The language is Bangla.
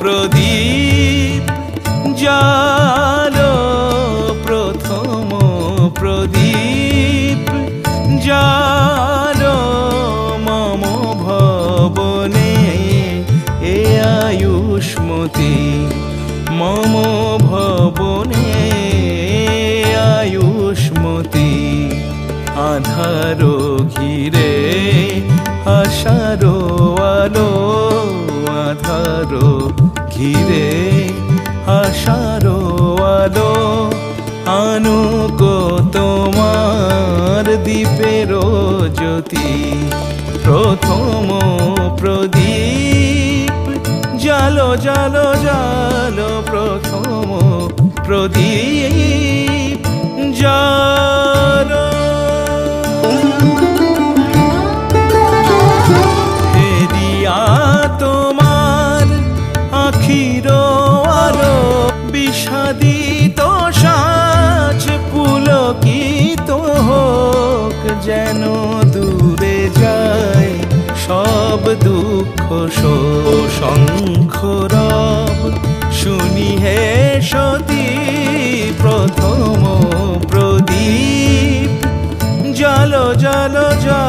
প্রদীপ, জালো প্রথম প্রদীপ, জালো মম ভবনে এ আয়ুষ্মতি, মম ভবনে আয়ুষ্মতি আধারো ঘিরে আশারো আলো আধারো ঘিরে আশারো আলো আনুক তোমার দ্বীপের জ্যোতি। প্রথম প্রদীপ, জালো জালো জালো, প্রথম প্রদীপ, জালো পাখির আলো বিষাদিত সাজ পুলকিত হোক যেন দূরে যায় সব দুঃখ শঙ্খ রব। শুনি হে সতী, প্রথম প্রদীপ। জল জল জল